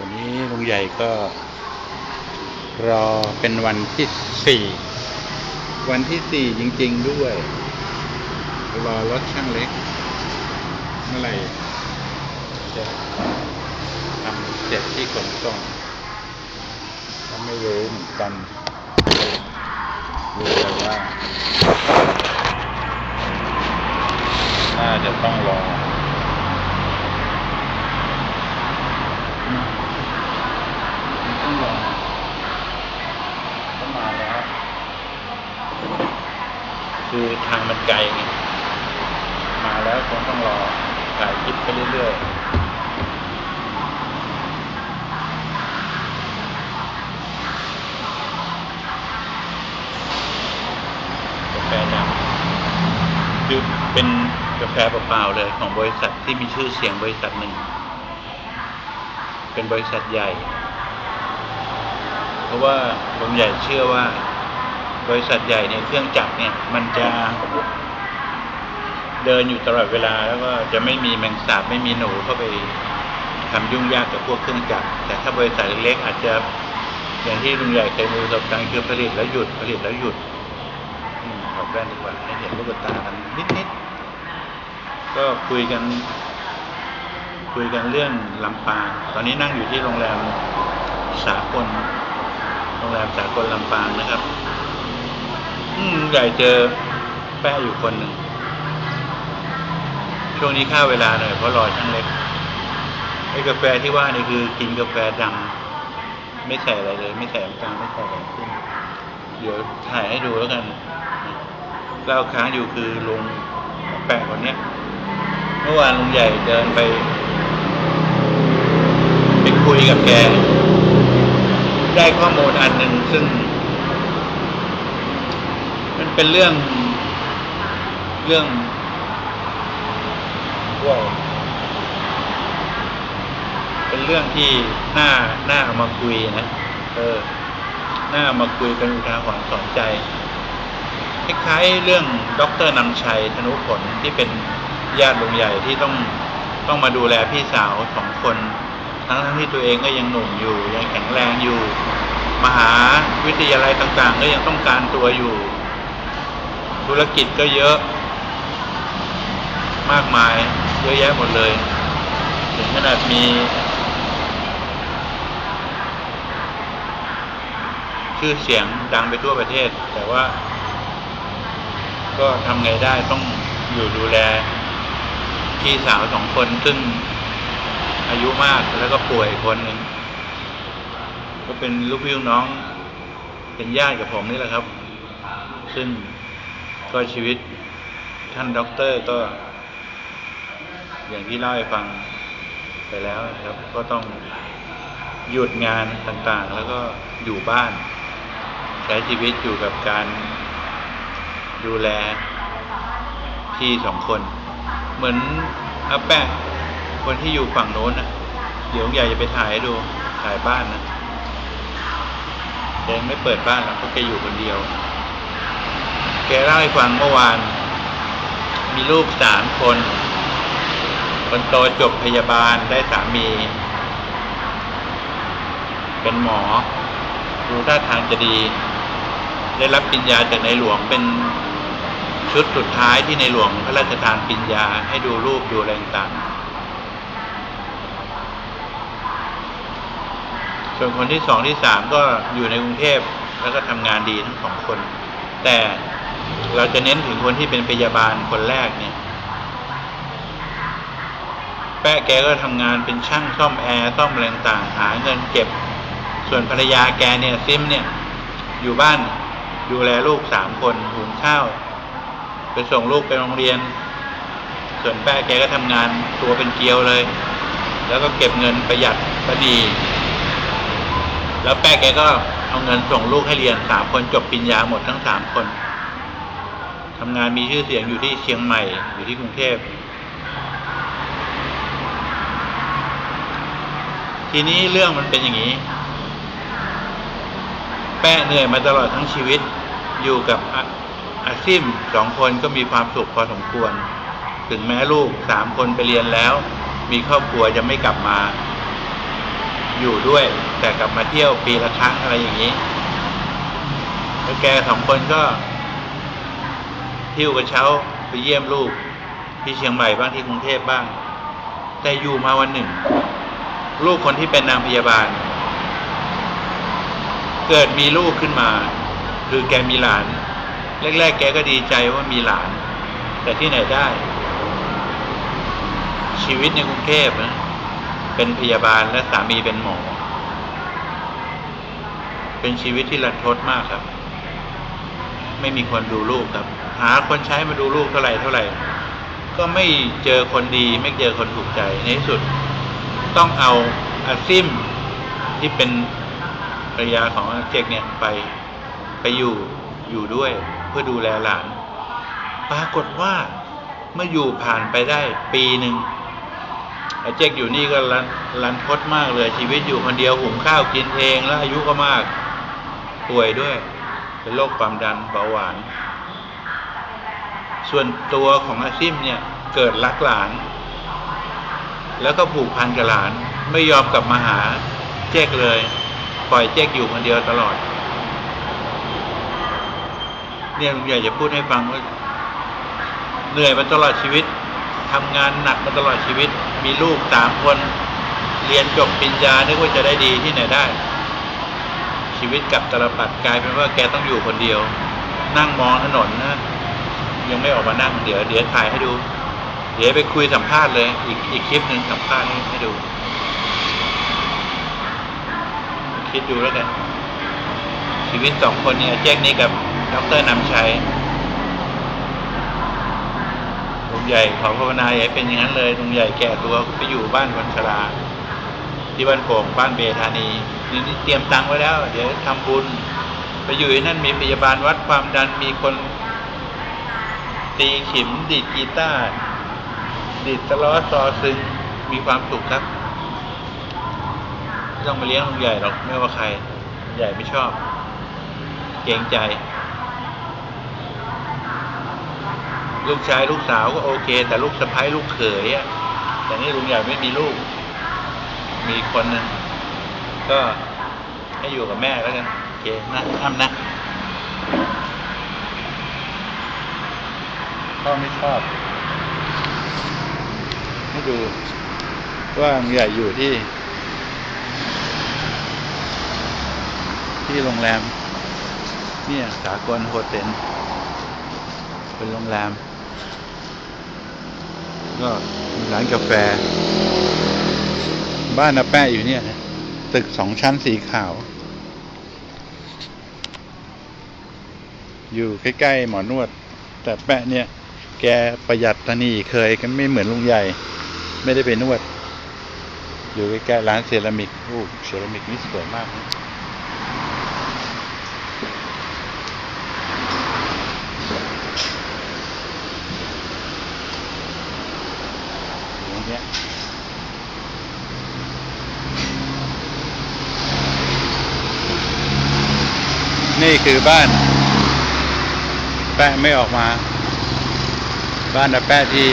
วันนี้ลุงใหญ่ก็รอเป็นวันที่สี่วันที่สี่จริง ๆด้วย รอรถช่างเล็ก เมื่อไหร่จะทำเสร็จที่ขนส่งก็ไม่รู้เหมือนกันรู้แต่ว่า น่าจะต้องรอ ต้องรอต้องมาแล้ว คือทางมัน ไกลมาแล้วคงต้องรอถ่ายคลิปไปเรื่อยๆกาแฟดำคือเป็นกาแฟเปล่าๆเลยของบริษัทที่มีชื่อเสียงบริษัทหนึ่ง เป็นบริษัทใหญ่ เพราะว่าลุงใหญ่เชื่อว่าบริษัทใหญ่เนี่ยเครื่องจักรเนี่ย มันจะ เดินอยู่ตลอดเวลาแล้วก็จะไม่มีแมงสาบไม่มีหนูเข้าไปทำยุ่งยากกับพวกเครื่องจักรแต่ถ้าบริษัทเล็กๆอาจจะอย่างที่ลุงใหญ่เคยมีประสบการณ์คือผลิตแล้วหยุดผลิตแล้วหยุดขอบแว่นดีกว่าให้เห็นลูกตากันนิดๆก็คุยกัน คุยกันเรื่องลำปางตอนนี้นั่งอยู่ที่โรงแรมสากลโรงแรมสากลลำปางนะครับ อืมใหญ่เจอแป้อยู่คนหนึ่ง ช่วงนี้ค่าเวลาหน่อยเพราะรอช่างเล็กไอ้กาแฟที่ว่านี่คือกินกาแฟดำไม่ใส่อะไรเลย ไม่ใส่น้ำตาลไม่ใส่อะไรขึ้นเดี๋ยวถ่ายให้ดูแล้วกันเล่าค้างอยู่คือลุงแปะคนเนี้ยเมื่อวานลุงใหญ่เดินไปไปคุยกับแก ได้ข้อมูลอันหนึ่งซึ่ง มันเป็นเรื่องเรื่อง ว่าเป็นเรื่องที่น่าน่าเอามาคุยนะ เออ น่าเอามาคุยเป็นอุทาหรณ์สอนใจ คล้ายๆเรื่องด็อกเตอร์นำชัยธนุผลที่เป็นญาติลุงใหญ่ที่ต้องต้องมาดูแลพี่สาวสองคน ทั้งทั้งที่ตัวเองก็ยังหนุ่มอยู่ ยังแข็งแรงอยู่ มหาวิทยาลัยต่างๆ ก็ยังต้องการตัวอยู่ ธุรกิจก็เยอะ มากมาย ยอะแยะหมดเลย ถึงขนาดมี ชื่อเสียงดังไปทั่วประเทศ แต่ว่า ก็ทำไงได้ต้องอยู่ดูแล พี่สาวสองคนซึ่งอายุมากแล้วก็ป่วยคนหนึ่งก็เป็นลูกพี่ลูกน้อง เป็นญาติกับผมนี่แหละครับ ซึ่งก็ชีวิตท่านด็อกเตอร์ก็ อย่างที่เล่าให้ฟังไปแล้วนะครับ ก็ต้องหยุดงานต่างๆ แล้วก็อยู่บ้าน ใช้ชีวิตอยู่กับการดูแลพี่สองคน เหมือนอาแปะคนที่อยู่ฝั่งโน้นนะเดี๋ยวใหญ่จะไปถ่ายให้ดูถ่ายบ้านนะแกยังไม่เปิดบ้านหรอกเพราะแกอยู่คนเดียว แกเล่าให้ฟังเมื่อวาน มีลูกสามคน คนโตจบพยาบาลได้สามี เป็นหมอ ดูท่าทางจะดี ได้รับปิญญาจากในหลวงเป็นชุดสุดท้ายที่ในหลวงพระราชทานปิญญาให้ดูรูปดูอะไรต่างส่วนคนที่สองที่สามก็อยู่ในกรุงเทพแล้วก็ทำงานดีทั้งสองคน แต่เราจะเน้นถึงคนที่เป็นพยาบาลคนแรกเนี่ย แป้แกก็ทำงานเป็นช่างซ่อมแอร์ซ่อมอะไรต่างหาเงินเก็บ ส่วนภรรยาแกเนี่ยซิมเนี่ย อยู่บ้านดูแลลูกสามคนหุงข้าว ไปส่งลูกไปโรงเรียน ส่วนแป้แกก็ทำงานตัวเป็นเกลียวเลย แล้วก็เก็บเงินประหยัดก็ดี แล้วแป้แกก็เอาเงินส่งลูกให้เรียนสามคนจบปริญญาหมดทั้งสามคนทำงานมีชื่อเสียงอยู่ที่เชียงใหม่อยู่ที่กรุงเทพ ทีนี้เรื่องมันเป็นอย่างนี้ แป้เหนื่อยมาตลอดทั้งชีวิต อยู่กับอาซิมสองคนก็มีความสุขพอสมควร ถึงแม้ลูกสามคนไปเรียนแล้ว มีครอบครัวจะไม่กลับมา อยู่ด้วย แต่กลับมาเที่ยวปีละครั้งอะไรอย่างนี้แล้วแกสองคนก็หิ้วกระเช้าไปเยี่ยมลูกที่เชียงใหม่บ้างที่กรุงเทพบ้าง แต่อยู่มาวันหนึ่ง ลูกคนที่เป็นนางพยาบาล เกิดมีลูกขึ้นมา คือแกมีหลาน แรกๆ แกก็ดีใจว่ามีหลาน แต่ที่ไหนได้ ชีวิตในกรุงเทพนะเป็นพยาบาลและสามีเป็นหมอ เป็นชีวิตที่รันทดมากครับ ไม่มีคนดูลูกครับ หาคนใช้มาดูลูกเท่าไหร่เท่าไหร่ ก็ไม่เจอคนดี ไม่เจอคนถูกใจในที่สุด ต้องเอาอาซิมที่เป็นภรรยาของอาเจกเนี่ยไปไปอยู่อยู่ด้วยเพื่อดูแลหลาน ปรากฏว่าเมื่ออยู่ผ่านไปได้ปีหนึ่งอาเจกอยู่นี่ก็รันรันทดมากเลยชีวิตอยู่คนเดียวหุงข้าวกินเองแล้วอายุก็มากป่วยด้วย เป็นโรคความดันเบาหวาน ส่วนตัวของอาซิมเนี่ยเกิดรักหลาน แล้วก็ผูกพันกับหลาน ไม่ยอมกลับมาหาเจ๊กเลย ปล่อยเจ๊กอยู่คนเดียวตลอด เนี่ยลุงใหญ่จะพูดให้ฟังว่าเหนื่อยมาตลอดชีวิตทำงานหนักมาตลอดชีวิต มีลูกสามคน เรียนจบปริญญานึกว่าจะได้ดีที่ไหนได้ ชีวิตกลับตลปัดกลายเป็นว่าแกต้องอยู่คนเดียว นั่งมองถนนนะยังไม่ออกมานั่งเดี๋ยว เดี๋ยวถ่ายให้ดู เดี๋ยวไปคุยสัมภาษณ์เลย อีกอีกคลิปหนึ่งสัมภาษณ์ให้ให้ดู คิดดูแล้วกัน ชีวิตสองคนเนี่ยแจ็คนี่กับดรนำชัยลุงใหญ่ขอภาวนาอย่าให้เป็นอย่างนั้นเลยลุงใหญ่แก่ตัวไปอยู่บ้านคนชราที่บ้านโป่งบ้านเบธานีนี่เตรียมตังไว้แล้ว เดี๋ยวทำบุญ ไปอยู่ที่นั่นมีพยาบาลวัดความดันมีคนตีขิมดีดกีตาร์ ดีดสล้อซอซึงมีความสุขครับไม่ต้องมาเลี้ยงลุงใหญ่หรอกไม่ว่าใคร ใหญ่ไม่ชอบ เกรงใจ ลูกชายลูกสาวก็โอเค แต่ลูกสะใภ้ลูกเขยอะแต่นี่ลุงใหญ่ไม่มีลูก มีคนนึงก็ให้อยู่กับแม่แล้วกันโอเคนะอ้ำนะพ่อไม่ชอบ ดูว่าลุงใหญ่อยู่ที่ ที่โรงแรม เนี่ย สากลโฮเทลเป็นโรงแรม ก็ร้านกาแฟ บ้านนาแป้อยู่เนี่ยนะตึกสองชั้นสีขาว อยู่ใกล้ ๆ หมอนวด แต่แปะเนี่ย แกประหยัดตนีเคยกันไม่เหมือนลุงใหญ่ ไม่ได้ไปนวด อยู่ใกล้ๆร้านเซรามิกโอ้เซรามิกนี่สวยมากนะนี้ยนี่คือบ้าน แปะไม่ออกมา บ้านแปะที่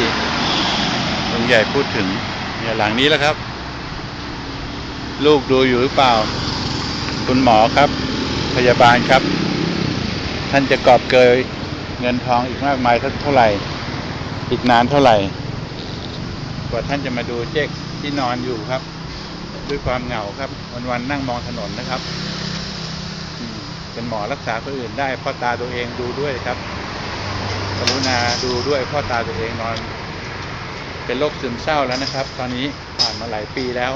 ลุงใหญ่พูดถึงเนี่ยหลังนี้แล้วครับ ลูกดูอยู่หรือเปล่า คุณหมอครับ พยาบาลครับ ท่านจะกอบเกยเงินทองอีกมากมายเท่าไหร่ อีกนานเท่าไหร่ กว่าท่านจะมาดูเจ๊กที่นอนอยู่ครับ ด้วยความเหงาครับ วันๆนั่งมองถนนนะครับเป็นหมอรักษาคนอื่นได้พ่อตาตัวเองดูด้วยครับกรุณาดูด้วยพ่อตาตัวเองนอน เป็นโรคซึมเศร้าแล้วนะครับ ตอนนี้ผ่านมาหลายปีแล้ว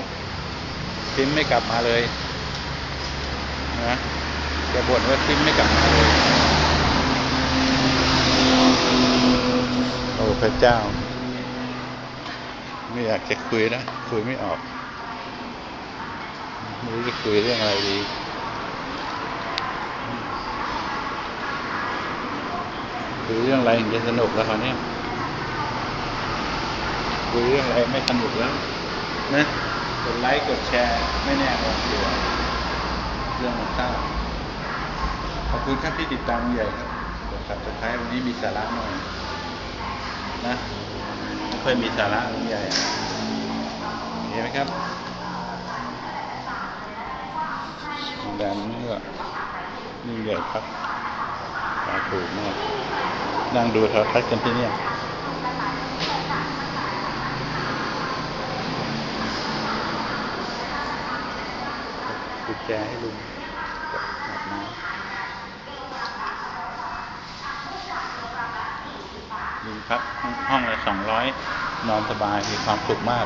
ซิมไม่กลับมาเลยนะจะบ่นว่าซิมไม่กลับมาเลยโอ้พระเจ้า ไม่อยากจะคุยนะคุยไม่ออกไม่รู้จะคุยเรื่องอะไรดีคุยเรื่องอะไรถึงจะสนุกแล้วคราวนี้ คุยเรื่องอะไรไม่สนุกแล้วนะกดไลค์กดแชร์ไม่แน่ออกเสียเรื่องของข้าวขอบคุณครับที่ติดตามใหญ่ครับกด subscribe วันนี้มีสาระหน่อยนะไม่ค่อยมีสาระลุงใหญ่เห็นไหมครับแดนนี้ก็ยิ่ใหญ่ครับราถูกมากนั่งดูโทรทัศน์กันที่นี่ กุญแจให้ลุงอาบน้ำลุงครับห้องห้องละสองร้อยนอนสบายมีความสุขมาก